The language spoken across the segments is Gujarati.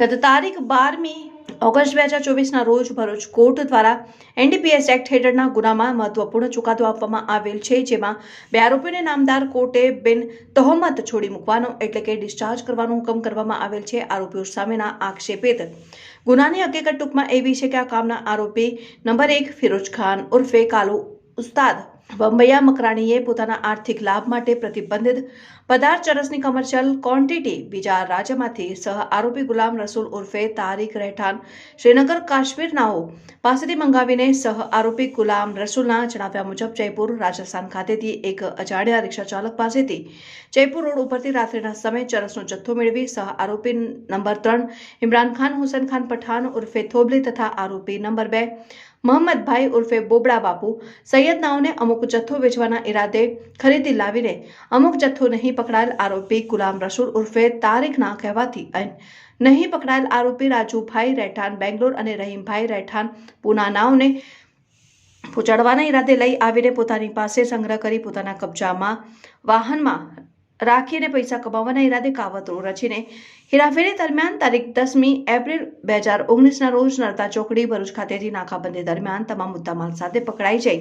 ગત તારીખ બારમી ઓગસ્ટ બે હજાર ચોવીસના રોજ ભરૂચ કોર્ટ દ્વારા N D P S act હેઠળના ગુનામાં મહત્વપૂર્ણ ચુકાદો આપવામાં આવેલ છે, જેમાં બે આરોપીઓને નામદાર કોર્ટે બિન તહોમત છોડી મૂકવાનો એટલે કે ડિસ્ચાર્જ કરવાનો હુકમ કરવામાં આવેલ છે, આરોપીઓ સામેના આક્ષેપિત. ગુનાની હકીકત ટૂંકમાં એવી છે કે આ કામના આરોપી નંબર એક ફિરોજ ખાન ઉર્ફે કાલુ ઉસ્તાદ બંબૈયા મકરાણીએ પોતાના આર્થિક લાભ માટે પ્રતિબંધિત પદાર્થ ચરસની કમર્શિયલ ક્વોન્ટિટી બીજા રાજ્યમાંથી સહ આરોપી ગુલામ રસૂલ ઉર્ફે તારીક રહેઠાણ શ્રીનગર કાશ્મીરનાઓ પાસેથી મંગાવીને સહ આરોપી ગુલામ રસૂલના જણાવ્યા મુજબ જયપુર રાજસ્થાન ખાતેથી એક અજાણ્યા રિક્ષા ચાલક પાસેથી જયપુર રોડ ઉપરથી રાત્રિના સમયે ચરસનો જથ્થો મેળવી સહ આરોપી નંબર ત્રણ ઇમરાન ખાન, હુસેન ખાન પઠાણ ઉર્ફે થોબલી તથા આરોપી નંબર બે મોહમ્મદભાઈ ઉર્ફે બોબડા બાપુ સૈયદ નાઓને અમુક જથ્થો વેચવાના ઈરાદે ખરીદી લાવીને અમુક જથ્થો નહીં પકડાયેલ આરોપી ગુલામ રસૂલ ઉર્ફે તારીખના કહેવાથી નહીં પકડાયેલ આરોપી રાજુભાઈ રહેઠાણ, બેંગ્લોર અને રહીમભાઈ રહેઠાણ પૂના નાઓને પહોંચાડવાના ઈરાદે લઈ આવીને પોતાની પાસે સંગ્રહ કરી પોતાના કબજામાં વાહનમાં રાખીને પૈસા કમાવાના ઈરાદે કાવતરો રચીને. હેરાફેરી દરમિયાન તારીખ દસમી એપ્રિલ બે હજાર ઓગણીસના રોજ નર્તા ચોકડી ભરૂચ ખાતેથી નાકાબંધી દરમિયાન તમામ મુદ્દામાલ સાથે પકડાઈ જઈ.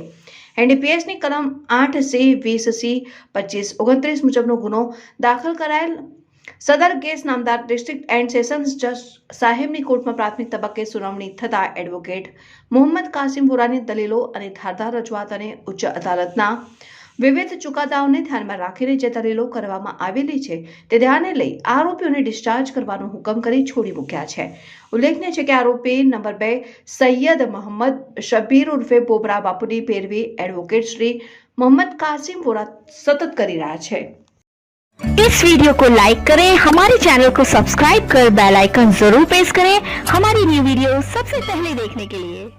એનડીપીએસની કલમ આઠ સી વીસ સી પચીસ ઓગણત્રીસ મુજબનો ગુનો દાખલ કરાયેલ સદર કેસ નામદાર ડિસ્ટ્રિક્ટ એન્ડ સેશન્સ જજ સાહેબની કોર્ટમાં પ્રાથમિક તબક્કે સુનાવણી થતાં એડવોકેટ મોહમ્મદ કાસિમ વોરાની દલીલો અને ધારદાર રજૂઆત અને ઉચ્ચ અદાલતના વિવિધ ચુકાદાઓને ધ્યાનમાં રાખીને જે દલીલો કરવામાં આવેલી છે તે ધ્યાને લઈ આરોપીઓને ડિસ્ચાર્જ કરવાનો હુકમ કરી છોડી મૂક્યા છે ઉલ્લેખનીય છે કે આરોપી નંબર બે સૈયદ મોહમ્મદ શબીર ઉર્ફે બોબરા બાપુની પેરવી એડવોકેટ શ્રી મોહમ્મદ કાસિમ વોરા સતત કરી રહ્યા છે इस वीडियो को लाइक करें हमारे चैनल को सब्सक्राइब कर बेल आइकन जरूर प्रेस करें हमारी न्यू वीडियो सबसे पहले देखने के लिए